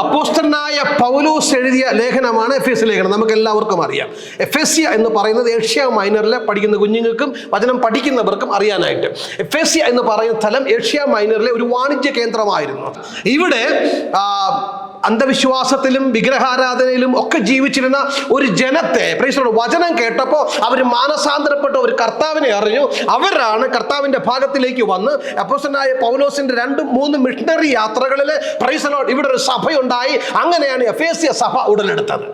അപ്പോസ്റ്റനായ പൗലോസ് എഴുതിയ ലേഖനമാണ് F S ലേഖനം. നമുക്ക് എല്ലാവർക്കും അറിയാം. എഫ് എസ് എന്ന് പറയുന്നത് ഏഷ്യ മൈനറിലെ പഠിക്കുന്ന കുഞ്ഞുങ്ങൾക്കും വചനം പഠിക്കുന്നവർക്കും അറിയാനായിട്ട്. എഫ് എസ് എന്ന് പറയുന്ന സ്ഥലം ഏഷ്യ മൈനറിലെ ഒരു വാണിജ്യ കേന്ദ്രമായിരുന്നു. ഇവിടെ അന്ധവിശ്വാസത്തിലും വിഗ്രഹാരാധനയിലും ഒക്കെ ജീവിച്ചിരുന്ന ഒരു ജനത്തെ പ്രേക്ഷകരോട് വചനം കേട്ടപ്പോൾ അവർ മാനസാന്തരപ്പെട്ട ഒരു കർത്താവിനെ അറിഞ്ഞു. അവരാണ് കർത്താവിന്റെ ഭാഗത്തിലേക്ക് വന്ന് അപ്പോസനായ പൗലോസിന്റെ രണ്ടും മൂന്നും മിഷണറി യാത്രകളിൽ പ്രൈസലോട് ഇവിടെ ഒരു സഭയുണ്ടായി. அன்னை அஃபேசிய சபா உடல் எடுத்தது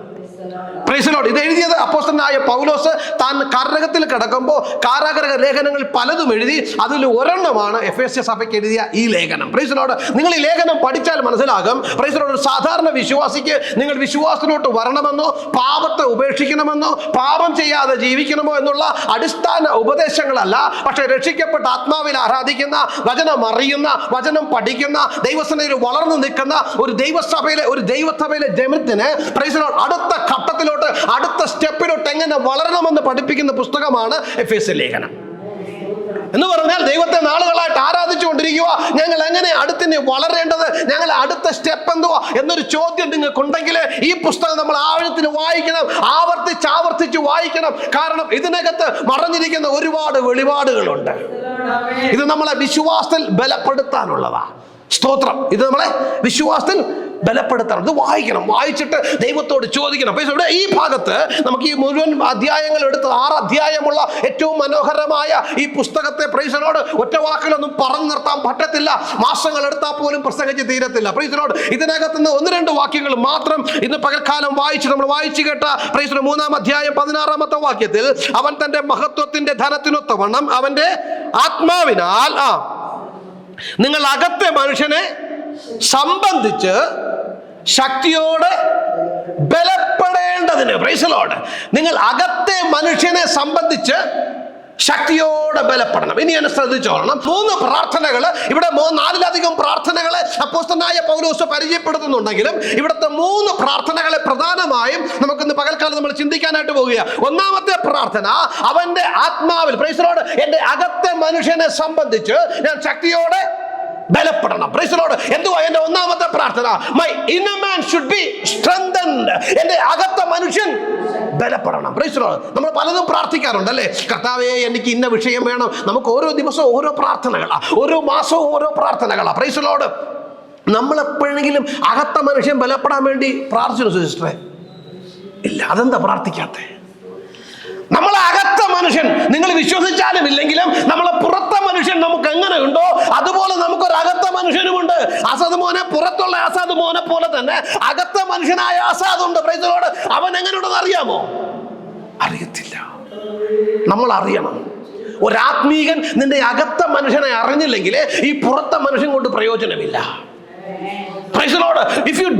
പ്രൈസലോട് ഇത് എഴുതിയത് അപ്പോസ്റ്റനായ പൗലോസ്. താൻ കാരകത്തിൽ കിടക്കുമ്പോൾ കാരാഗ്രഹ ലേഖനങ്ങൾ പലതും എഴുതി അതിൽ ഒരെണ്ണമാണ് എഫ് എസ് സഭയ്ക്ക് എഴുതിയ ഈ ലേഖനം. പ്രൈസലോട് നിങ്ങൾ ഈ ലേഖനം പഠിച്ചാൽ മനസ്സിലാകും. പ്രൈസലോട് ഒരു സാധാരണ വിശ്വാസിക്ക് നിങ്ങൾ വിശ്വാസത്തിലോട്ട് വരണമെന്നോ പാപത്തെ ഉപേക്ഷിക്കണമെന്നോ പാപം ചെയ്യാതെ ജീവിക്കണമോ എന്നുള്ള അടിസ്ഥാന ഉപദേശങ്ങളല്ല. പക്ഷെ രക്ഷിക്കപ്പെട്ട ആത്മാവിൽ ആരാധിക്കുന്ന വചനം അറിയുന്ന വചനം പഠിക്കുന്ന ദൈവസനയിൽ വളർന്നു നിൽക്കുന്ന ഒരു ദൈവസഭയിലെ ഒരു ദൈവസഭയിലെ ജനത്തിന് പ്രൈസലോട് അടുത്ത ഘട്ടത്തിലോട്ട് അടുത്ത സ്റ്റെപ്പിലോട്ട് എങ്ങനെ വളരണമെന്ന് പഠിപ്പിക്കുന്ന പുസ്തകമാണ് എഫ് എസ് ലേഖനം. എന്ന് പറഞ്ഞാൽ ദൈവത്തെ നാളുകളായിട്ട് ആരാധിച്ചുകൊണ്ടിരിക്കുക. ഞങ്ങൾ എങ്ങനെ അടുത്തിന് വളരേണ്ടത്? ഞങ്ങൾ അടുത്ത സ്റ്റെപ്പ് എന്തുവാ? എന്നൊരു ചോദ്യം നിങ്ങൾക്കുണ്ടെങ്കിൽ ഈ പുസ്തകം നമ്മൾ ആഴത്തിന് വായിക്കണം ആവർത്തിച്ച് ആവർത്തിച്ച് വായിക്കണം. കാരണം ഇതിനകത്ത് മറഞ്ഞിരിക്കുന്ന ഒരുപാട് വെളിപാടുകളുണ്ട്. ഇത് നമ്മളെ വിശ്വാസത്തിൽ ബലപ്പെടുത്താനുള്ളതാ. സ്തോത്രം. ഇത് നമ്മളെ വിശ്വാസത്തിൽ ബലപ്പെടുത്തണം. ഇത് വായിക്കണം. വായിച്ചിട്ട് ദൈവത്തോട് ചോദിക്കണം. അപ്പൊ ഇവിടെ ഈ ഭാഗത്ത് നമുക്ക് ഈ മുഴുവൻ അധ്യായങ്ങൾ എടുത്ത് ആറ് അധ്യായമുള്ള ഏറ്റവും മനോഹരമായ ഈ പുസ്തകത്തെ പ്രൈസനോട് ഒറ്റ വാക്കിലൊന്നും പറഞ്ഞു നിർത്താൻ പറ്റത്തില്ല. മാസങ്ങൾ എടുത്താൽ പോലും പ്രസംഗിച്ച് തീരത്തില്ല. പ്രൈസനോട് ഇതിനകത്ത് നിന്ന് ഒന്ന് രണ്ട് വാക്യങ്ങൾ മാത്രം ഇന്ന് പകൽക്കാലം വായിച്ച് നമ്മൾ വായിച്ചു കേട്ട പ്രൈസന മൂന്നാം അധ്യായം പതിനാറാമത്തെ വാക്യത്തിൽ അവൻ തന്റെ മഹത്വത്തിന്റെ ധനത്തിനൊത്തവണ്ണം അവന്റെ ആത്മാവിനാൽ ആ നിങ്ങൾ അകത്തെ മനുഷ്യനെ സംബന്ധിച്ച് ശക്തിയോടെ ബലപ്പെടേണ്ടതിന് പ്രൈസലോട് നിങ്ങൾ അകത്തെ മനുഷ്യനെ സംബന്ധിച്ച് ശക്തിയോടെ ബലപ്പെടണം. ഇനി എന്നെ ശ്രദ്ധിച്ചോളണം മൂന്ന് പ്രാർത്ഥനകൾ ഇവിടെ നാലിലധികം പ്രാർത്ഥനകളെ അപ്പോസ്തനായ പൗലോസ് പരിചയപ്പെടുത്തുന്നുണ്ടെങ്കിലും ഇവിടുത്തെ മൂന്ന് പ്രാർത്ഥനകളെ പ്രധാനമായും നമുക്കിന്ന് പകൽക്കാലം നമ്മൾ ചിന്തിക്കാനായിട്ട് പോവുക ഒന്നാമത്തെ പ്രാർത്ഥന അവന്റെ ആത്മാവിൽ പ്രൈസലോട് എന്റെ അകത്തെ മനുഷ്യനെ സംബന്ധിച്ച് ഞാൻ ശക്തിയോടെ ബലപ്പെടണം. പ്രൈസലോട് എന്തുവാ എന്റെ ഒന്നാമത്തെ പ്രാർത്ഥന? My inner man should be strengthened എന്റെ അകത്ത മനുഷ്യൻ ബലപ്പെടണം. പ്രൈസലോട് നമ്മൾ പലതും പ്രാർത്ഥിക്കാറുണ്ട് അല്ലേ? കർത്താവേ എനിക്ക് ഇന്ന വിഷയം വേണം. നമുക്ക് ഓരോ ദിവസവും ഓരോ പ്രാർത്ഥനകളാ. ഓരോ മാസവും ഓരോ പ്രാർത്ഥനകളാ. പ്രൈസലോട് നമ്മൾ എപ്പോഴെങ്കിലും അകത്ത മനുഷ്യൻ ബലപ്പെടാൻ വേണ്ടി പ്രാർത്ഥിച്ചു സിസ്റ്ററെ. ഇല്ല അതെന്താ പ്രാർത്ഥിക്കാത്തേ? നമ്മളെ അകത്ത മനുഷ്യൻ നിങ്ങൾ വിശ്വസിച്ചാലും ഇല്ലെങ്കിലും നമ്മളെ പുറത്തെ മനുഷ്യൻ നമുക്ക് എങ്ങനെ ഉണ്ടോ അതുപോലെ അകത്ത മനുഷ്യനുമുണ്ട്. അസാദ് മോനെ പുറത്തുള്ള അസാദ് മോനെ പോലെ തന്നെ അകത്ത മനുഷ്യനായ അസാദ് ഉണ്ട്. പ്രൈസലോട് അവൻ എങ്ങനെയുണ്ടെന്ന് അറിയാമോ? അറിയത്തില്ല. നമ്മൾ അറിയണം ഒരാത്മീകൻ നിന്റെ അകത്ത മനുഷ്യനെ അറിഞ്ഞില്ലെങ്കിൽ ഈ പുറത്തെ മനുഷ്യൻ കൊണ്ട് പ്രയോജനമില്ല. If you do If you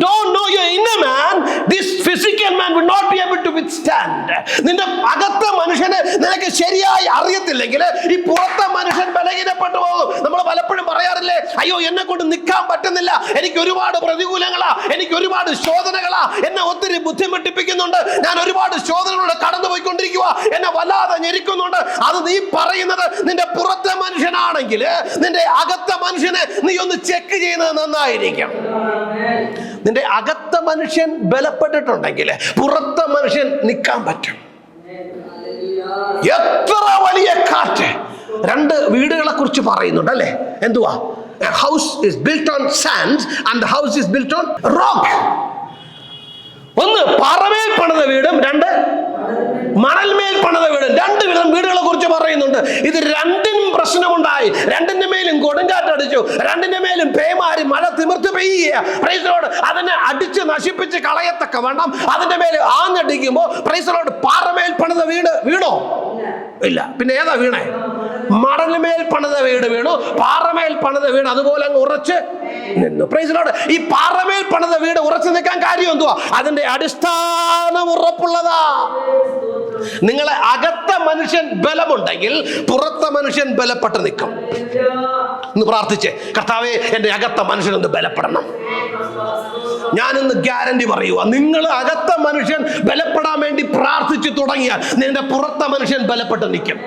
physical will not be be to withstand നിന്റെ അകത്ത മനുഷ്യനെ നിനക്ക് ശരിയായി അറിയത്തില്ലെങ്കിൽ ഈ പുറത്തെ മനുഷ്യൻ ബലഹീനപ്പെട്ടു പോകും. നമ്മൾ പലപ്പോഴും പറയാറില്ലേ അയ്യോ എന്നെ കൊണ്ട് നിൽക്കാൻ പറ്റുന്നില്ല. എനിക്ക് ഒരുപാട് പ്രതികൂലങ്ങളാ. എനിക്ക് ഒരുപാട് ശോധനകളാ. എന്നെ ഒത്തിരി ബുദ്ധിമുട്ടിപ്പിക്കുന്നുണ്ട്. ഞാൻ ഒരുപാട് ശോധനകളുടെ കടന്നു പോയിക്കൊണ്ടിരിക്കുക എന്നെ വല്ലാതെ ഞെരിക്കുന്നുണ്ട്. അത് നീ പറയുന്നത് നിന്റെ പുറത്തെ മനുഷ്യനാണെങ്കിൽ നിന്റെ അകത്തെ മനുഷ്യനെ നീ ഒന്ന് ചെക്ക് ചെയ്യുന്നത് നന്നായിരിക്കും. നിന്റെ അകത്ത മനുഷ്യൻ ബലപ്പെട്ടിട്ടുണ്ടെങ്കിൽ പുറത്ത മനുഷ്യൻ നിൽക്കാൻ പറ്റും. എത്ര വലിയ കാറ്റ്. രണ്ട് വീടുകളെ കുറിച്ച് പറയുന്നുണ്ട് അല്ലേ? എന്തുവാ? House is built on sand and house is built on rock ഒന്ന് പാറമേൽ പണിത വീടും രണ്ട് മണൽമേൽ പണിത വീട്. രണ്ട് വിധം വീടുകളെ കുറിച്ച് പറയുന്നുണ്ട്. ഇത് രണ്ടിനും പ്രശ്നമുണ്ടായി. രണ്ടിന്റെ മേലും കൊടുങ്കാറ്റടിച്ചു രണ്ടിന്റെ മേലും പേമാരി മഴ തിമിർത്ത് പെയ്യുകയോട് അതിനെ അടിച്ച് നശിപ്പിച്ച് കളയത്തക്ക വേണം അതിന്റെ മേൽ ആഞ്ഞടിക്കുമ്പോൾ പ്രൈസലോട് പാറമേൽ പണിത വീട് വീണോ? ഇല്ല. പിന്നെ ഏതാ വീണേ? മടലുമേൽ പണിത വീട് വീണു പാറമേൽ പണിത വീട് അതുപോലെ അങ്ങ് ഉറച്ച് നിന്നു. പ്രൈസിലോട് ഈ പാറമേൽ പണിത വീട് ഉറച്ചു നിൽക്കാൻ കാര്യം എന്തുവാ? അതിന്റെ അടിസ്ഥാനം ഉറപ്പുള്ളതാ. നിങ്ങളെ അകത്ത മനുഷ്യൻ ബലമുണ്ടെങ്കിൽ പുറത്ത മനുഷ്യൻ ബലപ്പെട്ട് നിൽക്കും. എന്ന് പ്രാർത്ഥിച്ചേ. കർത്താവേ എന്റെ അകത്ത മനുഷ്യനൊന്ന് ബലപ്പെടണം. ഞാനിന്ന് ഗ്യാരണ്ടി പറയുക നിങ്ങൾ അകത്ത മനുഷ്യൻ ബലപ്പെടാൻ വേണ്ടി പ്രാർത്ഥിച്ചു തുടങ്ങിയാൽ നിന്റെ പുറത്തെ മനുഷ്യൻ ബലപ്പെട്ട് നിൽക്കും.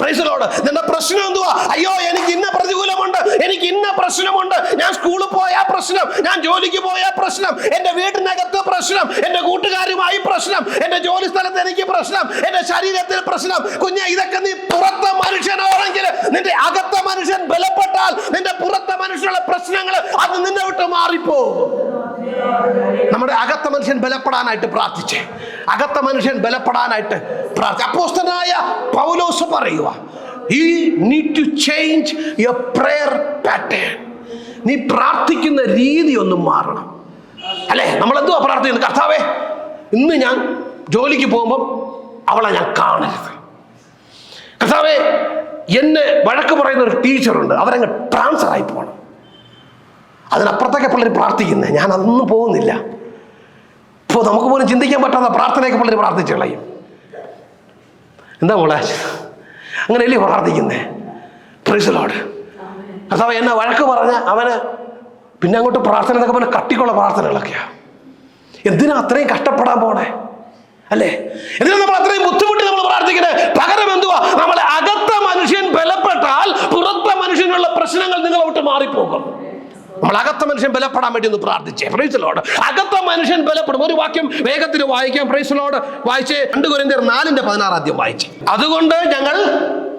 പ്രൈസലോട് നിന്റെ പ്രശ്നം എന്തുവാ? അയ്യോ എനിക്ക് ഇന്ന പ്രതികൂലമുണ്ട് എനിക്ക് ഇന്ന പ്രശ്നമുണ്ട്. ഞാൻ സ്കൂളിൽ പോയ പ്രശ്നം ഞാൻ ജോലിക്ക് പോയ പ്രശ്നം എന്റെ വീട്ടിനകത്ത് പ്രശ്നം എന്റെ കൂട്ടുകാരുമായി പ്രശ്നം എന്റെ ജോലി സ്ഥലത്ത് എനിക്ക് പ്രശ്നം എന്റെ ശരീരത്തിൽ പ്രശ്നം. കുഞ്ഞ ഇതൊക്കെ നീ പുറത്ത മനുഷ്യനാണെങ്കിൽ നിന്റെ അകത്തെ മനുഷ്യൻ ബലപ്പെട്ടാൽ നിന്റെ പുറത്തെ മനുഷ്യനുള്ള പ്രശ്നങ്ങൾ അത് നിന്നെ വിട്ട് മാറിപ്പോകും. നമ്മുടെ അകത്ത മനുഷ്യൻ ബലപ്പെടാനായിട്ട് പ്രാർത്ഥിച്ചേ. അകത്ത മനുഷ്യൻ ബലപ്പെടാനായിട്ട് പ്രാർത്ഥി അപ്പോസ്തനായ പൗലോസ് പറയുക ഈ need to change your prayer pattern നീ പ്രാർത്ഥിക്കുന്ന രീതി ഒന്ന് മാറണം. അല്ലേ? നമ്മൾ എന്തുവാ പ്രാർത്ഥിക്കുന്നത്? കർത്താവേ ഇന്ന് ഞാൻ ജോലിക്ക് പോകുമ്പം അവളെ ഞാൻ കാണരുത്. കർത്താവേ എന്നെ വഴക്ക് പറയുന്ന ഒരു ടീച്ചറുണ്ട്. അവരങ്ങ് ട്രാൻസ്ഫർ ആയി പോകണം അതിനപ്പുറത്തൊക്കെ പിള്ളേർ പ്രാർത്ഥിക്കുന്നത് ഞാൻ അതൊന്നും പോകുന്നില്ല. ഇപ്പോൾ നമുക്ക് പോലും ചിന്തിക്കാൻ പറ്റാത്ത പ്രാർത്ഥനയൊക്കെ പിള്ളേർ പ്രാർത്ഥിച്ചു കളയും. എന്താ മോളെ? അങ്ങനെയല്ലേ പ്രാർത്ഥിക്കുന്നേ? പ്രീസലോട് കർത്താവ് എന്നെ വഴക്ക് പറഞ്ഞ അവന് പിന്നെ അങ്ങോട്ട് പ്രാർത്ഥന എന്നൊക്കെ പറഞ്ഞാൽ കട്ടിക്കുള്ള പ്രാർത്ഥനകളൊക്കെയാണ് എന്തിനാ അത്രയും കഷ്ടപ്പെടാൻ പോണേ? അല്ലേ? എന്തിനാ നമ്മൾ അത്രയും ബുദ്ധിമുട്ടി നമ്മൾ പ്രാർത്ഥിക്കുന്നത് പകരം എന്തുവാ? നമ്മളെ അകത്ത മനുഷ്യൻ ബലപ്പെട്ടാൽ പുറത്തെ മനുഷ്യനുള്ള പ്രശ്നങ്ങൾ നിങ്ങളെ വിട്ട് മാറിപ്പോകും. നമ്മൾ അകത്ത മനുഷ്യൻ ബലപ്പെടാൻ വേണ്ടി ഒന്ന് പ്രാർത്ഥിച്ചേ. പ്രൈസലോട് അകത്ത മനുഷ്യൻ ബലപ്പെടും. ഒരു വാക്യം വേഗത്തിൽ വായിക്കാം. പ്രൈസലോട് വായിച്ചേ. രണ്ട് കുരന്തർ നാലിന്റെ പതിനാറ് ആദ്യം വായിച്ചു. അതുകൊണ്ട് ഞങ്ങൾ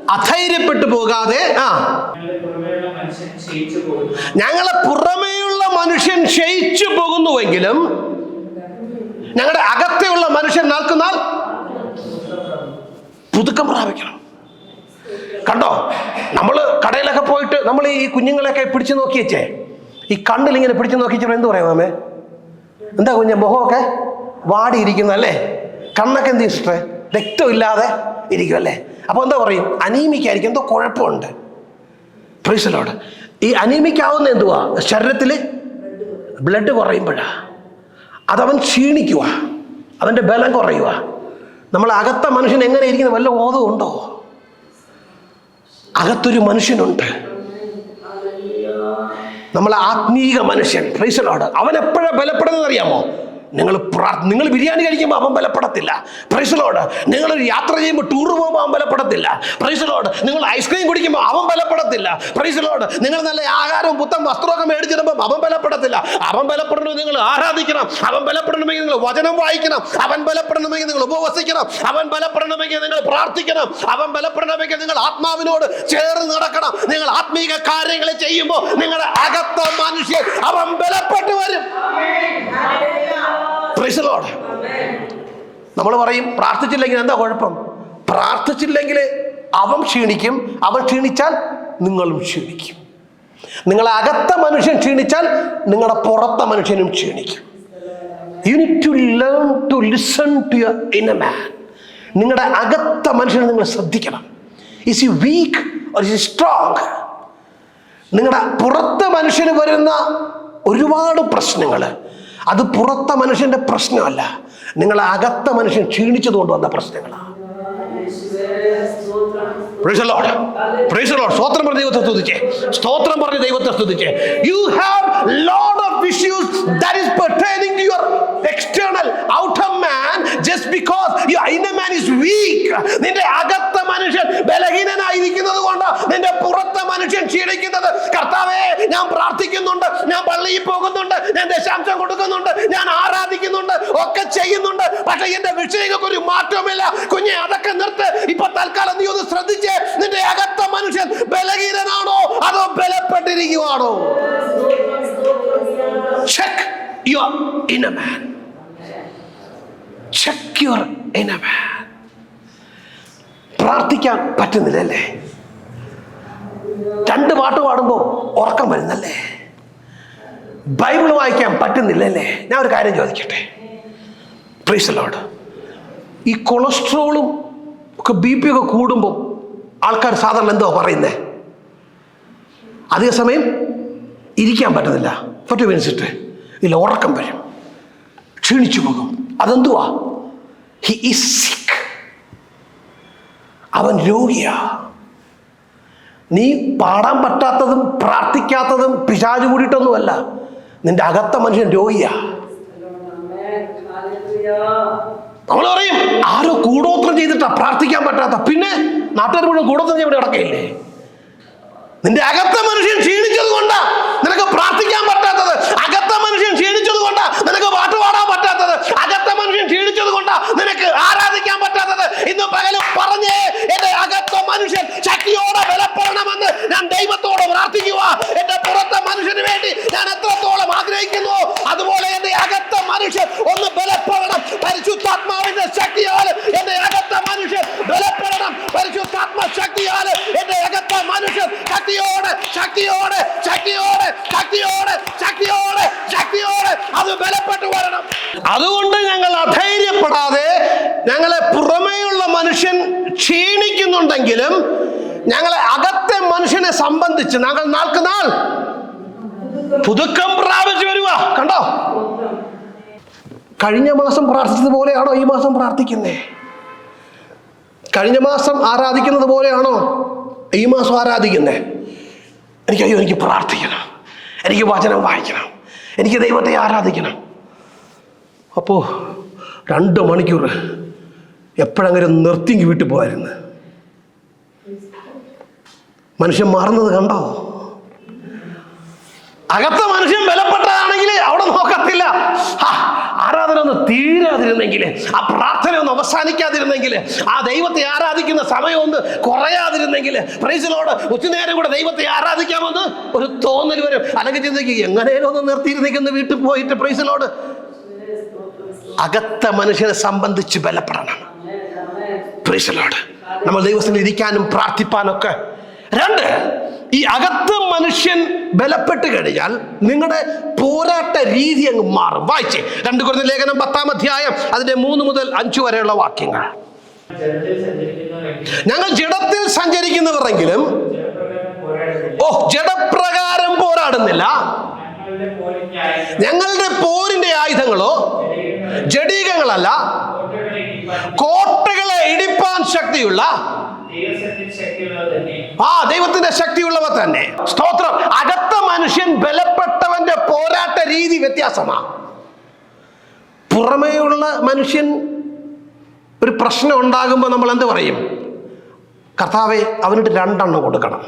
അധൈര്യപ്പെട്ടു പോകാതെ ആ. ഞങ്ങളെ പുറമേയുള്ള മനുഷ്യൻ ക്ഷയിച്ചു പോകുന്നുവെങ്കിലും ഞങ്ങളുടെ അകത്തെയുള്ള മനുഷ്യൻ നാൾക്കുനാൾ പുതുക്കം പ്രാപിക്കണം. കണ്ടോ? നമ്മൾ കടയിലൊക്കെ പോയിട്ട് നമ്മൾ ഈ കുഞ്ഞുങ്ങളെയൊക്കെ പിടിച്ചു നോക്കിയച്ചേ. ഈ കണ്ണിൽ ഇങ്ങനെ പിടിച്ചു നോക്കിച്ചപ്പോൾ എന്ത് പറയാം മാമേ? എന്താ കുഞ്ഞെ മുഖമൊക്കെ വാടിയിരിക്കുന്ന അല്ലേ? കണ്ണൊക്കെ എന്ത് ഇഷ്ട രക്തമില്ലാതെ ഇരിക്കും അല്ലേ? അപ്പോൾ എന്താ പറയും? അനീമിക്കായിരിക്കും എന്തോ കുഴപ്പമുണ്ട്. പ്രീസലോട് ഈ അനീമിക്കാവുന്ന എന്തുവാ? ശരീരത്തിൽ ബ്ലഡ് കുറയുമ്പോഴാ. അതവൻ ക്ഷീണിക്കുക അവന്റെ ബലം കുറയുക നമ്മൾ അകത്ത മനുഷ്യൻ എങ്ങനെ ഇരിക്കുന്ന? വല്ല ബോധവും ഉണ്ടോ? അകത്തൊരു മനുഷ്യനുണ്ട്. നമ്മൾ ആത്മീക മനുഷ്യൻ. അവൻ എപ്പോഴാണ് ബലപ്പെടുന്നത് അറിയാമോ? നിങ്ങൾ നിങ്ങൾ ബിരിയാണി കഴിക്കുമ്പോൾ അവൻ ബലപ്പെടത്തില്ല. പ്രൈസലോട് നിങ്ങൾ യാത്ര ചെയ്യുമ്പോൾ ടൂർ പോകുമ്പോൾ അവൻ ബലപ്പെടത്തില്ല. പ്രൈസലോട് നിങ്ങൾ ഐസ്ക്രീം കുടിക്കുമ്പോൾ അവൻ ബലപ്പെടത്തില്ല. പ്രൈസലോട് നിങ്ങൾ നല്ല ആഹാരവും പുത്തൻ വസ്ത്രമൊക്കെ മേടിച്ചിടുമ്പോൾ അവൻ ബലപ്പെടത്തില്ല. അവൻ നിങ്ങൾ ആരാധിക്കണം. അവൻ ബലപ്പെടണമെങ്കിൽ നിങ്ങൾ വചനം വായിക്കണം. അവൻ ബലപ്പെടണമെങ്കിൽ നിങ്ങൾ ഉപവസിക്കണം. അവൻ ബലപ്പെടണമെങ്കിൽ നിങ്ങൾ പ്രാർത്ഥിക്കണം. അവൻ ബലപ്പെടണമെങ്കിൽ നിങ്ങൾ ആത്മാവിനോട് ചേർന്ന് നടക്കണം. നിങ്ങൾ ആത്മീക കാര്യങ്ങൾ ചെയ്യുമ്പോൾ നിങ്ങളുടെ അകത്ത മനുഷ്യൻ അവൻ ബലപ്പെട്ട് Lord. നമ്മൾ പറയും പ്രാർത്ഥിച്ചില്ലെങ്കിൽ എന്താ കുഴപ്പം? പ്രാർത്ഥിച്ചില്ലെങ്കിൽ അവൻ ക്ഷീണിക്കും അവൻ ക്ഷീണിച്ചാൽ നിങ്ങളും ക്ഷീണിക്കും. നിങ്ങളെ അകത്ത മനുഷ്യൻ ക്ഷീണിച്ചാൽ നിങ്ങളുടെ പുറത്തെ മനുഷ്യനും ക്ഷീണിക്കും. You need to learn to listen to in a man നിങ്ങളുടെ അകത്ത മനുഷ്യനെ നിങ്ങൾ ശ്രദ്ധിക്കണം. Is you weak or strong നിങ്ങളുടെ പുറത്തെ മനുഷ്യന് വരുന്ന ഒരുപാട് പ്രശ്നങ്ങൾ. അത് പുറത്തെ മനുഷ്യന്റെ പ്രശ്നമല്ല. നിങ്ങൾ അകത്ത മനുഷ്യൻ ക്ഷീണിച്ചതുകൊണ്ട് വന്ന പ്രശ്നങ്ങളാണ്. സ്തോത്രം പറഞ്ഞ ദൈവത്തെ സ്തുതിച്ചേ. സ്തോത്രം ദൈവത്തെ you have load of issues that is your external outer man just because your man is weak നിന്റെ അകത്ത മനുഷ്യൻ ബലഹീനനായിരിക്കുന്നത് കൊണ്ട് നിന്റെ പുറത്തെ മനുഷ്യൻ ക്ഷീണിക്കുന്നത്. കർത്താവേ ഞാൻ പ്രാർത്ഥിക്കുന്നുണ്ട് ഞാൻ പള്ളിയിൽ പോകുന്നുണ്ട് ഞാൻ ദശാംശം കൊടുക്കുന്നുണ്ട് ഞാൻ ആരാധിക്കുന്നുണ്ട് ഒക്കെ ചെയ്യുന്നുണ്ട്. പക്ഷെ എന്റെ വിഷയങ്ങൾക്ക് ഒരു മാറ്റവുമില്ല. കുഞ്ഞെ അതൊക്കെ നിർത്ത്. ഇപ്പൊ തൽക്കാലം നീ ഒന്ന് ശ്രദ്ധിച്ചേ നിന്റെ അകത്ത മനുഷ്യൻ ബലഹീനനാണോ അതോ ബലപ്പെട്ടിരിക്കുവാണോ? Check your inner man check your man പ്രാർത്ഥിക്കാൻ പറ്റുന്നില്ല അല്ലേ രണ്ട് പാട്ട് പാടുമ്പോൾ ഉറക്കം വരുന്നല്ലേ? ബൈബിൾ വായിക്കാൻ പറ്റുന്നില്ല അല്ലേ ഞാൻ ഒരു കാര്യം ചോദിക്കട്ടെ? പ്രീസലോട് ഈ കൊളസ്ട്രോളും ഒക്കെ ബി പി ഒക്കെ കൂടുമ്പോൾ ആൾക്കാർ സാധാരണ എന്തോ പറയുന്നേ? അതേസമയം ഇരിക്കാൻ പറ്റുന്നില്ല. ഒറ്റ മിനിറ്റ് ഇല്ല ഉറക്കം വരും. ക്ഷീണിച്ചു പോകും. അതെന്തുവാ? ഹി ഈസ് അവൻ രോഗിയാ. നീ പാടാൻ പറ്റാത്തതും പ്രാർത്ഥിക്കാത്തതും പിശാചു കൂടിയിട്ടൊന്നുമല്ല. നിന്റെ അകത്ത മനുഷ്യൻ രോഗിയാ. നമ്മൾ പറയും ആരോ കൂടോത്രം ചെയ്തിട്ടാ പ്രാർത്ഥിക്കാൻ പറ്റാത്ത. പിന്നെ നാട്ടുകാർ മുഴുവൻ കൂടോത്രം ചെയ്യാൻ ഇവിടെ കിടക്കയില്ലേ നിന്റെ അകത്ത മനുഷ്യൻ ക്ഷീണിച്ചത് കൊണ്ടാ നിനക്ക് പ്രാർത്ഥിക്കാൻ പറ്റാത്തത്. അകത്ത മനുഷ്യൻ ക്ഷീണിച്ചത് കൊണ്ടാ നിനക്ക് പാട്ട് പാടാൻ പറ്റാത്തത്. അകത്ത മനുഷ്യൻ ക്ഷീണിച്ചത് കൊണ്ടാ നിനക്ക് ആരാധിക്കാൻ പറ്റാത്തത്. ഇന്ന് പകലും പറഞ്ഞേ എന്റെ അകത്ത മനുഷ്യൻ ശക്തിയോടെ ബലപ്പെടണമെന്ന് ഞാൻ ദൈവത്തോട് പ്രാർത്ഥിക്കുക. എന്റെ പുറത്തെ മനുഷ്യന് വേണ്ടി ഞാൻ എത്രത്തോളം ആഗ്രഹിക്കുന്നു അതുപോലെ എന്റെ അകത്ത മനുഷ്യൻ ഒന്ന് ബലപ്പെടണം. പരിശുദ്ധാത്മാവിന്റെ ശക്തിയാൽ എന്റെ അകത്ത മനുഷ്യൻ ബലപ്പെടണം പരിശുദ്ധാത്മ ശക്തിയാൽ എന്റെ അകത്ത മനുഷ്യൻ ശക്തിയോടെ ശക്തിയോടെ ശക്തിയോടെ ശക്തിയോടെ ശക്തിയോടെ ശക്തിയോടെ അത് ബലപ്പെട്ടു വരണം അതുകൊണ്ട് ഞങ്ങൾ അധൈര്യപ്പെടാതെ ഞങ്ങളെ പുറമേയുള്ള മനുഷ്യൻ ക്ഷീണിക്കുന്നുണ്ടെങ്കിലും ഞങ്ങളെ അകത്തെ മനുഷ്യനെ സംബന്ധിച്ച് ഞങ്ങൾ നാൾക്ക് നാൾ പുതുക്കം പ്രാപിച്ചു വരുക കണ്ടോ? കഴിഞ്ഞ മാസം പ്രാർത്ഥിച്ചതുപോലെയാണോ ഈ മാസം പ്രാർത്ഥിക്കുന്നേ? കഴിഞ്ഞ മാസം ആരാധിക്കുന്നത് പോലെയാണോ ഈ മാസം ആരാധിക്കുന്നേ? എനിക്ക് അയ്യോ എനിക്ക് പ്രാർത്ഥിക്കണം. എനിക്ക് വചനം വായിക്കണം. എനിക്ക് ദൈവത്തെ ആരാധിക്കണം. അപ്പോൾ രണ്ട് മണിക്കൂർ എപ്പോഴങ്ങനെ നിർത്തിങ്ങി വീട്ടിൽ പോയായിരുന്നു മനുഷ്യൻ മാറുന്നത് കണ്ടോ? അകത്ത മനുഷ്യൻ ബലപ്പെട്ടതാണെങ്കിൽ അവിടെ നോക്കത്തില്ല. ആരാധന ഒന്ന് തീരാതിരുന്നെങ്കിൽ ആ പ്രാർത്ഥന ഒന്ന് അവസാനിക്കാതിരുന്നെങ്കിൽ ആ ദൈവത്തെ ആരാധിക്കുന്ന സമയം ഒന്ന് കുറയാതിരുന്നെങ്കിൽ പ്രൈസിലോട് ഉച്ചനേരം കൂടെ ദൈവത്തെ ആരാധിക്കാമെന്ന് ഒരു തോന്നൽ വരും. അല്ലെങ്കിൽ ചിന്തിക്കുക എങ്ങനെയും ഒന്ന് നിർത്തിയിരുന്നെങ്കിൽ വീട്ടിൽ പോയിട്ട് പ്രൈസിലോട് അകത്ത മനുഷ്യനെ സംബന്ധിച്ച് ബലപ്പെടണം. പ്രൈസിലോട് നമ്മൾ ദൈവത്തിന് ഇരിക്കാനും പ്രാർത്ഥിപ്പാനൊക്കെ രണ്ട് ഈ അകത്ത് മനുഷ്യൻ ബലപ്പെട്ട് കഴിഞ്ഞാൽ നിങ്ങളുടെ പോരാട്ട രീതി അങ്ങ് മാറും. വായിച്ചേ. രണ്ട് കുറഞ്ഞ ലേഖനം പത്താം അധ്യായം അതിന്റെ മൂന്ന് മുതൽ അഞ്ചു വരെയുള്ള വാക്യങ്ങൾ. ഞങ്ങൾ ജഡത്തിൽ സഞ്ചരിക്കുന്നവരെങ്കിലും ഓ ജഡപ്രകാരം പോരാടുന്നില്ല. ഞങ്ങളുടെ പോരിന്റെ ആയുധങ്ങളോ ജഡീകങ്ങളല്ല കോട്ടകളെ ഇടിപ്പാൻ ശക്തിയുള്ള ആ ദൈവത്തിന്റെ ശക്തിയുള്ളവ തന്നെ. സ്തോത്രം. അകത്ത മനുഷ്യൻ ബലപ്പെട്ടവന്റെ പോരാട്ട രീതി വ്യത്യാസമാണ് പുറമേയുള്ള മനുഷ്യൻ ഒരു പ്രശ്നം ഉണ്ടാകുമ്പോൾ നമ്മൾ എന്ത് പറയും? കർത്താവെ അവനിട്ട് രണ്ടെണ്ണം കൊടുക്കണം.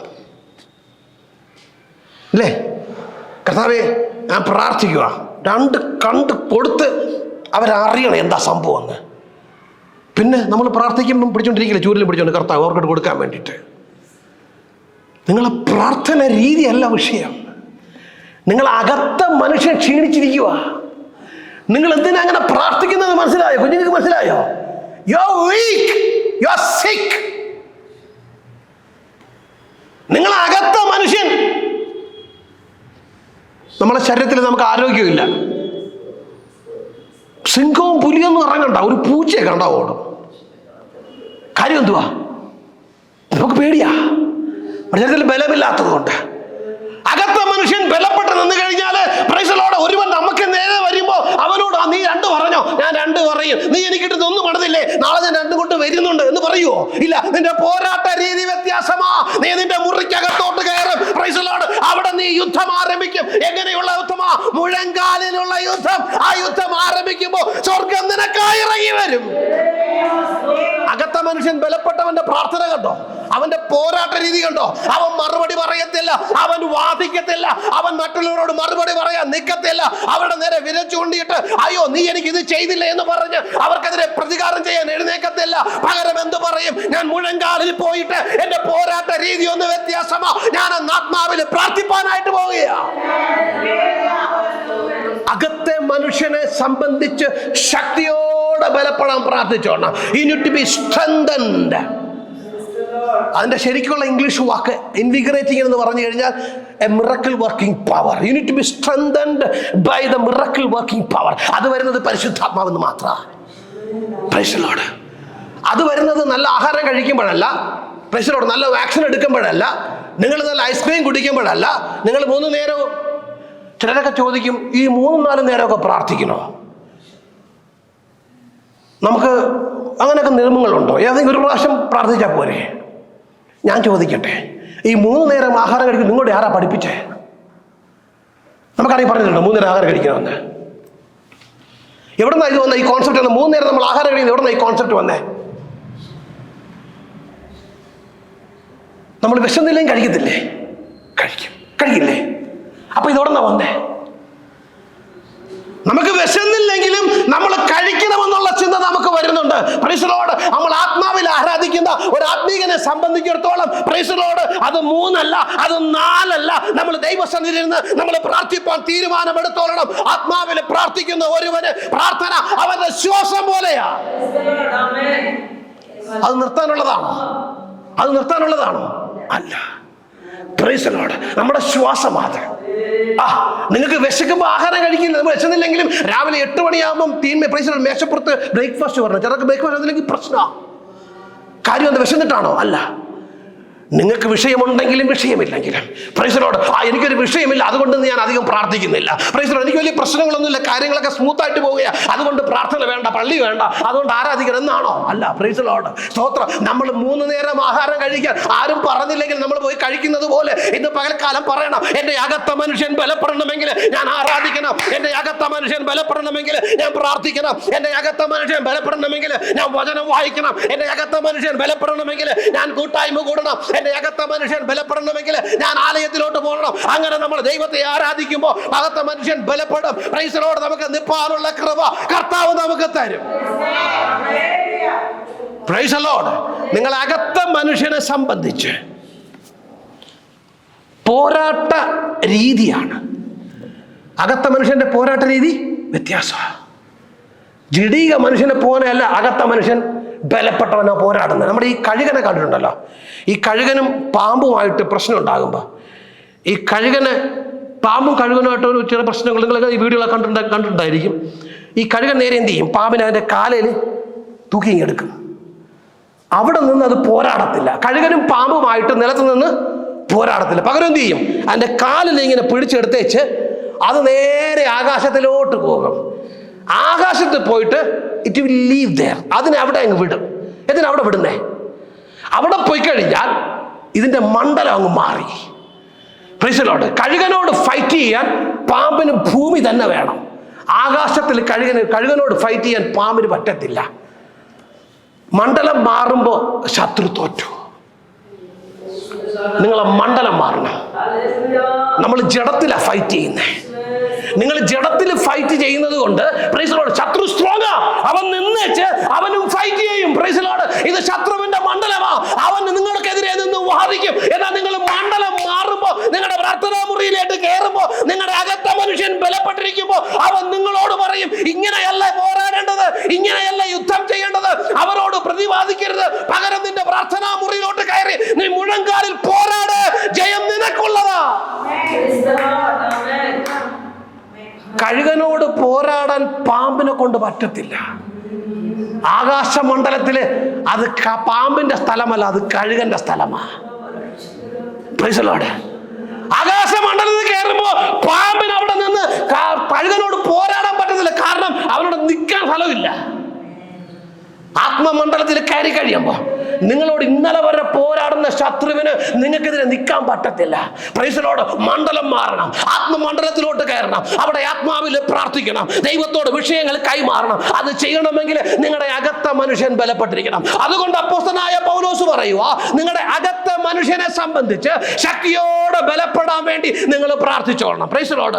അല്ലേ? കർത്താവെ ഞാൻ പ്രാർത്ഥിക്കുക രണ്ട് കണ്ട് കൊടുത്ത് അവരറിയണം എന്താ സംഭവം എന്ന്. പിന്നെ നമ്മൾ പ്രാർത്ഥിക്കുമ്പം പിടിച്ചോണ്ടിരിക്കില്ല? ചൂരിൽ പിടിച്ചോണ്ട് കർത്താവ് അവർക്കിട്ട് കൊടുക്കാൻ വേണ്ടിയിട്ട്. നിങ്ങളെ പ്രാർത്ഥന രീതിയല്ല വിഷയം. നിങ്ങൾ അകത്ത മനുഷ്യൻ ക്ഷീണിച്ചിരിക്കുക നിങ്ങൾ എന്തിനാ അങ്ങനെ പ്രാർത്ഥിക്കുന്നത് മനസ്സിലായോ? കുഞ്ഞുങ്ങൾക്ക് മനസ്സിലായോ? യോ വീക്ക് യു സിക്ക് നിങ്ങൾ അകത്ത മനുഷ്യൻ. നമ്മളെ ശരീരത്തിൽ നമുക്ക് ആരോഗ്യമില്ല സിംഹവും പുലിയൊന്നും ഇറങ്ങണ്ട. ഒരു പൂച്ചയെ ഉണ്ടാവും ഓടും. കാര്യം എന്തുവാ? നമുക്ക് പേടിയാ. മനുഷ്യത്തിൽ ശരീരത്തിൽ ബലമില്ലാത്തത് കൊണ്ട്. അകത്ത മനുഷ്യൻ ബലപ്പെട്ട് നിന്ന് കഴിഞ്ഞാൽ പ്രൈസലോടെ ഒരുവൻ നമുക്ക് നേരെ വരുമ്പോ അവനോട് നീ രണ്ട് പറഞ്ഞോ? ഞാൻ രണ്ട് പറയും. നീ എനിക്കിട്ട് ഒന്നും പണിതില്ലേ? നാളെ ഞാൻ രണ്ടും കൊണ്ട് വരുന്നുണ്ട്. എന്ന് പറയുവോ? ഇല്ല. നിന്റെ പോരാട്ട രീതി വ്യത്യാസമാ. നീ നിന്റെ മുറിക്കകത്തോട്ട് കയറും. പ്രൈസലോട് അവിടെ നീ യുദ്ധം ആരംഭിക്കും. എങ്ങനെയുള്ള യുദ്ധമാ? മുഴങ്കാലിലുള്ള യുദ്ധം. ആ യുദ്ധം ആരംഭിക്കുമ്പോ സ്വർഗം നിനക്കായി ഇറങ്ങി വരും. മനുഷ്യൻ ബലപ്പെട്ടവന്റെ പ്രാർത്ഥന കണ്ടോ? അവന്റെ പോരാട്ട രീതി കണ്ടോ? അവൻ മറുപടി പറയത്തില്ല അവൻ വാദിക്കത്തില്ല അവൻ മറ്റുള്ളവരോട് മറുപടി പറയാൻ നിൽക്കത്തില്ല അവരുടെ നേരെ വിരച്ചു കൊണ്ടിട്ട് അയ്യോ നീ എനിക്ക് ഇത് ചെയ്തില്ല എന്ന് പറഞ്ഞ് അവർക്കെതിരെ പ്രതികാരം ചെയ്യാൻ എഴുന്നേക്കത്തില്ല. പകരം എന്ത് പറയും? ഞാൻ മുഴങ്കാലിൽ പോയിട്ട് എന്റെ പോരാട്ട രീതി ഒന്ന് വ്യത്യാസമാ. ഞാൻ ആത്മാവിൽ പ്രാർത്ഥിപ്പാനായിട്ട് പോവുകയാ. അകത്തെ മനുഷ്യനെ സംബന്ധിച്ച് ശക്തിയോടെ ബലപ്പെടാൻ പ്രാർത്ഥിച്ചോണം യു ടു ബി സ്ട്രെങ്തൻഡ് അതിന്റെ ശരിക്കുള്ള ഇംഗ്ലീഷ് വാക്ക് ഇൻവിഗ്രേറ്റിംഗ് എന്ന് പറഞ്ഞു കഴിഞ്ഞാൽ a miracle working power unit to be strengthened by the miracle working power അത് വരുന്നത് പരിശുദ്ധാത്മാവെന്ന് മാത്രമാണ് അത് വരുന്നത് നല്ല ആഹാരം കഴിക്കുമ്പോഴല്ല പ്രഷറോട് നല്ല വാക്സിൻ എടുക്കുമ്പോഴല്ല നിങ്ങൾ നല്ല ഐസ്ക്രീം കുടിക്കുമ്പോഴല്ല നിങ്ങൾ മൂന്ന് നേരവും ചിലരൊക്കെ ചോദിക്കും ഈ മൂന്നും നാലും നേരമൊക്കെ പ്രാർത്ഥിക്കണോ? നമുക്ക് അങ്ങനെയൊക്കെ നിയമങ്ങളുണ്ടോ? ഏതെങ്കിലും ഒരു പ്രാവശ്യം പ്രാർത്ഥിച്ചാൽ പോരെ. ഞാൻ ചോദിക്കട്ടെ ഈ മൂന്ന് നേരം ആഹാരം കഴിക്കും നിങ്ങളുടെ ആരാ പഠിപ്പിച്ചേ? നമുക്കറിയാം പറഞ്ഞിട്ടുണ്ട് മൂന്ന് നേരം ആഹാരം കഴിക്കണമെന്ന്. എവിടെ നിന്നാണ് ഇത് വന്ന ഈ കോൺസെപ്റ്റ് വന്നത് മൂന്ന് നേരം നമ്മൾ ആഹാരം കഴിക്കുന്നത് എവിടെ നിന്നാണ് ഈ കോൺസെപ്റ്റ് വന്നേ? നമ്മൾ വിശന്നില്ലെങ്കിൽ കഴിക്കത്തില്ലേ? കഴിക്കും. കഴിക്കില്ലേ? അപ്പൊ ഇതെവിടെ നിന്നാണ് വന്നേ? നമുക്ക് വിശന്നില്ലെങ്കിലും നമ്മൾ കഴിക്കണമെന്നുള്ള ചിന്ത നമുക്ക് വരുന്നുണ്ട്. പ്രൈസലോട് നമ്മൾ ആത്മാവിൽ ആരാധിക്കുന്ന ഒരു ആത്മീകനെ സംബന്ധിച്ചിടത്തോളം പ്രൈസലോട് അത് മൂന്നല്ല അത് നാലല്ല. നമ്മൾ ദൈവസന്നിധിയിൽ നിന്ന് നമ്മൾ പ്രാർത്ഥിപ്പാൻ തീരുമാനമെടുത്തോളണം. ആത്മാവിൽ പ്രാർത്ഥിക്കുന്ന ഒരുവന് പ്രാർത്ഥന അവന്റെ ശ്വാസം പോലെയാ. അത് നിർത്താനുള്ളതാണോ? അത് നിർത്താനുള്ളതാണോ? അല്ല. നമ്മുടെ ശ്വാസമാണ് ആ നിങ്ങൾക്ക് വിശക്കുമ്പോൾ ആഹാരം കഴിക്കില്ല. നമ്മൾ വിശന്നില്ലെങ്കിലും രാവിലെ എട്ട് മണിയാകുമ്പം തീന്മ പ്രൈസലോട് മേശപ്പുറത്ത് ബ്രേക്ക്ഫാസ്റ്റ് പറഞ്ഞു ചിലർക്ക് ബ്രേക്ക്ഫാസ്റ്റ് അതില്ലെങ്കിൽ പ്രശ്നമാണ് കാര്യം എന്താ വിശന്നിട്ടാണോ? അല്ല. നിങ്ങൾക്ക് വിഷയമുണ്ടെങ്കിലും വിഷയമില്ലെങ്കിലും. പ്രൈസലോട് ആ എനിക്കൊരു വിഷയമില്ല അതുകൊണ്ട് ഞാൻ അധികം പ്രാർത്ഥിക്കുന്നില്ല. പ്രൈസലോട് എനിക്ക് വലിയ പ്രശ്നങ്ങളൊന്നുമില്ല കാര്യങ്ങളൊക്കെ സ്മൂത്തായിട്ട് പോവുകയാണ് അതുകൊണ്ട് പ്രാർത്ഥന വേണ്ട പള്ളി വേണ്ട അതുകൊണ്ട് ആരാധിക്കണം എന്നാണോ? അല്ല പ്രൈസലോട് സ്തോത്രം നമ്മൾ മൂന്ന് നേരം ആഹാരം കഴിക്കാൻ ആരും പറഞ്ഞില്ലെങ്കിൽ നമ്മൾ പോയി കഴിക്കുന്നത് പോലെ. ഇന്ന് പകൽക്കാലം പറയണം എന്റെ അകത്ത മനുഷ്യൻ ബലപ്പെടണമെങ്കിൽ ഞാൻ ആരാധിക്കണം. എന്റെ അകത്ത മനുഷ്യൻ ബലപ്പെടണമെങ്കിൽ ഞാൻ പ്രാർത്ഥിക്കണം. എന്റെ അകത്ത മനുഷ്യൻ ബലപ്പെടണമെങ്കിൽ ഞാൻ വചനം വായിക്കണം. എന്റെ അകത്ത മനുഷ്യൻ ബലപ്പെടണമെങ്കിൽ ഞാൻ കൂട്ടായ്മ കൂടണം. എന്റെ അകത്ത മനുഷ്യൻ ബലപ്പെടണമെങ്കിൽ ഞാൻ ആലയത്തിലോട്ട് പോകണം. അങ്ങനെ നമ്മൾ ദൈവത്തെ ആരാധിക്കുമ്പോൾ അകത്ത മനുഷ്യൻ ബലപ്പെടും. പ്രൈസറോട് നമുക്ക് നിപ്പാനുള്ള കൃപ കർത്താവ് നമുക്ക് തരും. പ്രൈസലോട് നിങ്ങൾ അകത്ത മനുഷ്യനെ സംബന്ധിച്ച് പോരാട്ട രീതിയാണ്. അകത്ത മനുഷ്യന്റെ പോരാട്ട രീതി വ്യത്യാസമാണ്. ജഡീക മനുഷ്യനെ പോലെയല്ല അകത്ത മനുഷ്യൻ ബലപ്പെട്ടവനോ പോരാടുന്നത്. നമ്മുടെ ഈ കഴുകനെ കണ്ടിട്ടുണ്ടല്ലോ. ഈ കഴുകനും പാമ്പുമായിട്ട് പ്രശ്നം ഉണ്ടാകുമ്പോൾ ഈ കഴുകന് പാമ്പും കഴുകനുമായിട്ട് ഒരു ചില പ്രശ്നങ്ങൾ നിങ്ങൾ ഈ വീഡിയോകളൊക്കെ കണ്ടിട്ടുണ്ട കണ്ടിട്ടുണ്ടായിരിക്കും. ഈ കഴുകൻ നേരെ എന്ത് ചെയ്യും? പാമ്പിനെ അതിന്റെ കാലയിൽ തൂക്കിയെടുക്കും അവിടെ നിന്ന് അത് പോരാടത്തില്ല. കഴുകനും പാമ്പുമായിട്ട് നിലത്ത് നിന്ന് പോരാടത്തില്ല. പകരം എന്ത് ചെയ്യും? അതിന്റെ കാലിൽ ഇങ്ങനെ പിടിച്ചെടുത്തേച്ച് അത് നേരെ ആകാശത്തിലോട്ട് പോകും. ആകാശത്ത് പോയിട്ട് ഇറ്റ് വിൽ ലീവ് ദർ അതിനെ അവിടെ അങ്ങ് വിടും. എന്തിനാ അവിടെ വിടുന്നേ? അവിടെ പോയി കഴിഞ്ഞാൽ ഇതിന്റെ മണ്ഡലം അങ്ങ് മാറി. പ്രീസലോട് കഴുകനോട് ഫൈറ്റ് ചെയ്യാൻ പാമ്പിന് ഭൂമി തന്നെ വേണം. ആകാശത്തിൽ കഴുകന് കഴുകനോട് ഫൈറ്റ് ചെയ്യാൻ പാമ്പിന് പറ്റത്തില്ല. മണ്ഡലം മാറുമ്പോൾ ശത്രു തോറ്റു. നിങ്ങളെ മണ്ഡലം മാറണം. നമ്മൾ ജഡത്തിലാണ് ഫൈറ്റ് ചെയ്യുന്നത് നിങ്ങൾ ജഡത്തിൽ ഫൈറ്റ് ചെയ്യുന്നത് കൊണ്ട് പ്രൈസലോട് ശത്രു സ്ട്രോങ് അവൻ നിന്നേച്ച് അവനും ഫൈറ്റ് ചെയ്യും. പ്രൈസലോട് ഇത് ശത്രുവിന്റെ മണ്ഡലമാ. അവൻ നിങ്ങൾക്കെതിരെ നിന്ന് വാദിക്കും എന്നാൽ നിങ്ങൾ മണ്ഡലം മാറുമ്പോൾ നിങ്ങളുടെ പ്രാർത്ഥനാ മുറിയിലേക്ക് കയറുമ്പോൾ നിങ്ങളുടെ അകത്ത മനുഷ്യൻ ബലപ്പെട്ടിരിക്കുമ്പോൾ അവൻ നിങ്ങളോട് പറയും ഇങ്ങനെയല്ല പോരാടേണ്ടത്. ഇങ്ങനെയല്ല യുദ്ധം ചെയ്യേണ്ടത്. അവരോട് പ്രതിവാദിക്കരുത്. പകരം നിന്റെ പ്രാർത്ഥനാ മുറിയിലോട്ട് കയറി. നീ മുഴങ്കാലിൽ പോരാട് കഴുകനോട് പോരാടാൻ പാമ്പിനെ കൊണ്ട് പറ്റത്തില്ല. ആകാശമണ്ഡലത്തിൽ അത് പാമ്പിന്റെ സ്ഥലമല്ല അത് കഴുകന്റെ സ്ഥലമാണ് ആകാശ ആകാശമണ്ഡലത്തിൽ കയറുമ്പോ പാമ്പിന് അവിടെ നിന്ന് കഴുകനോട് പോരാടാൻ പറ്റത്തില്ല. കാരണം അവനോട് നിൽക്കാൻ ഫലമില്ല ആത്മമണ്ഡലത്തിൽ കയറി കഴിയുമ്പോൾ നിങ്ങളോട് ഇന്നലെ വരെ പോരാടുന്ന ശത്രുവിന് നിങ്ങൾക്കെതിരെ നിൽക്കാൻ പറ്റത്തില്ല. പ്രൈസലോട് മണ്ഡലം മാറണം. ആത്മമണ്ഡലത്തിലോട്ട് കയറണം. അവിടെ ആത്മാവിൽ പ്രാർത്ഥിക്കണം. ദൈവത്തോട് വിഷയങ്ങൾ കൈമാറണം. അത് ചെയ്യണമെങ്കിൽ നിങ്ങളുടെ അകത്ത മനുഷ്യൻ ബലപ്പെട്ടിരിക്കണം. അതുകൊണ്ട് അപ്പോസ്തനായ പൗലോസ് പറയുക നിങ്ങളുടെ അകത്ത മനുഷ്യനെ സംബന്ധിച്ച് ശക്തിയോടെ ബലപ്പെടാൻ വേണ്ടി നിങ്ങൾ പ്രാർത്ഥിച്ചോളണം. പ്രൈസലോട്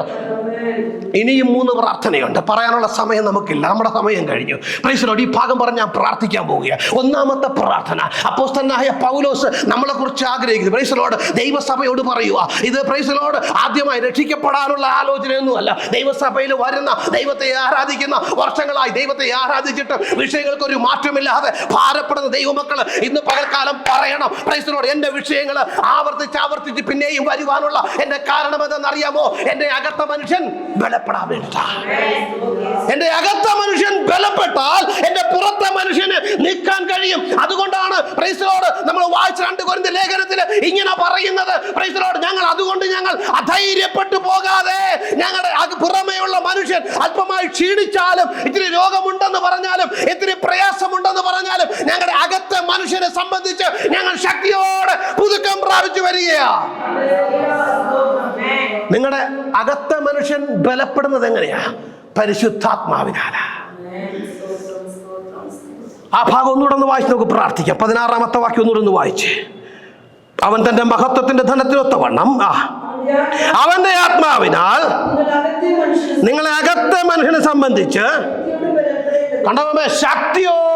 ഇനിയും മൂന്ന് പ്രാർത്ഥനയുണ്ട്. പറയാനുള്ള സമയം നമുക്കില്ല. നമ്മുടെ സമയം കഴിഞ്ഞു. പ്രൈസലോട് ഈ ഭാഗം പറഞ്ഞ് ഞാൻ പ്രാർത്ഥിക്കാൻ പോവുകയാണ്. ഒന്നാമത്തെ പ്രാർത്ഥന. അപ്പോസ്തനായ പൗലോസ് നമ്മളെ കുറിച്ച് ആഗ്രഹിക്കുന്നു പ്രൈസലോട് ദൈവസഭയോട് പറയുക ഇത് പ്രൈസലോട് ആദ്യമായി രക്ഷിക്കപ്പെടാനുള്ള ആലോചനയൊന്നുമല്ല. ദൈവസഭയിൽ വരുന്ന ദൈവത്തെ ആരാധിക്കുന്ന വർഷങ്ങളായി ദൈവത്തെ ആരാധിച്ചിട്ട് വിഷയങ്ങൾക്ക് ഒരു മാറ്റമില്ലാതെ ഭാരപ്പെടുന്ന ദൈവമക്കൾ ഇന്ന് പകൽക്കാലം പറയണം. പ്രൈസലോട് എന്റെ വിഷയങ്ങൾ ആവർത്തിച്ച് ആവർത്തിച്ച് പിന്നെയും വരുവാനുള്ള എന്റെ കാരണം എന്തെന്നറിയാമോ എന്റെ അകത്ത മനുഷ്യൻ ബലപ്പെടാൻ വേണ്ടിട്ടാ എന്റെ അകത്ത മനുഷ്യൻ ബലപ്പെട്ടാൽ എന്റെ പുറത്തെ മനുഷ്യന് നിൽക്കാൻ കഴിയും. അതുകൊണ്ടാണ് പ്രൈസലോട് നമ്മൾ വായിച്ച രണ്ട് കൊരിന്ത ലേഖനത്തിൽ ഇങ്ങനെ പറയുന്നത്. പ്രൈസലോട് ഞങ്ങൾ അതുകൊണ്ട് ഞങ്ങൾ അധൈര്യപ്പെട്ടു പോകാതെ ഞങ്ങളുടെ പുറമെയുള്ള മനുഷ്യൻ അല്പമായി ക്ഷീണിച്ചാലും ഇത്തിരി രോഗമുണ്ടെന്ന് പറഞ്ഞാലും ഇത്തിരി പ്രയാസമുണ്ടെന്ന് പറഞ്ഞാലും ഞങ്ങളുടെ അകത്തെ മനുഷ്യനെ സംബന്ധിച്ച് ഞങ്ങൾ ശക്തിയോടെ പുതുക്കം പ്രാപിച്ചു വരികയാ നിങ്ങളുടെ അകത്തെ മനുഷ്യൻ ബലപ്പെടുന്നത് എങ്ങനെയാ? പരിശുദ്ധാത്മാവിനാലാ ആ ഭാഗം ഒന്നുകൂടെ ഒന്ന് വായിച്ച് നമുക്ക് പ്രാർത്ഥിക്കാം. പതിനാറാമത്തെ വാക്യം ഒന്നുകൂടെ ഒന്ന് വായിച്ച്. അവൻ തന്റെ മഹത്വത്തിന്റെ ധനത്തിനൊത്തവണ്ണം ആ. അവന്റെ ആത്മാവിനാൽ നിങ്ങളെ അകത്തെ മനുഷ്യനെ സംബന്ധിച്ച് കണ്ടവമ്മേ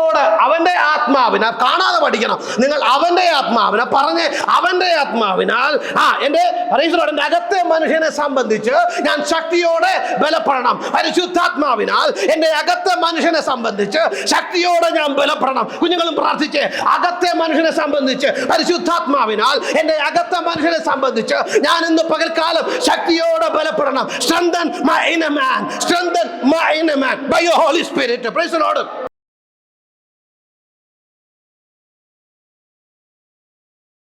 ശക്തിയോട് അവന്റെ ആത്മാവിനാൽ കാണാതെ പഠിക്കണം. നിങ്ങൾ അവന്റെ ആത്മാവിനെ പറഞ്ഞ് അവന്റെ ആത്മാവിനാൽ ആ എന്റെ പരീക്ഷയുടെ അകത്തെ മനുഷ്യനെ സംബന്ധിച്ച് ഞാൻ ശക്തിയോടെ ബലപ്പെടണം. പരിശുദ്ധാത്മാവിനാൽ എന്റെ അകത്തെ മനുഷ്യനെ സംബന്ധിച്ച് ശക്തിയോടെ ഞാൻ ബലപ്പെടണം. കുഞ്ഞുങ്ങളും പ്രാർത്ഥിച്ച് അകത്തെ മനുഷ്യനെ സംബന്ധിച്ച് പരിശുദ്ധാത്മാവിനാൽ എന്റെ അകത്തെ മനുഷ്യനെ സംബന്ധിച്ച് ഞാൻ ഇന്ന് പകൽക്കാലം ശക്തിയോടെ ബലപ്പെടണം. Strengthen in a man my inner man by your holy holy spirit praise lord.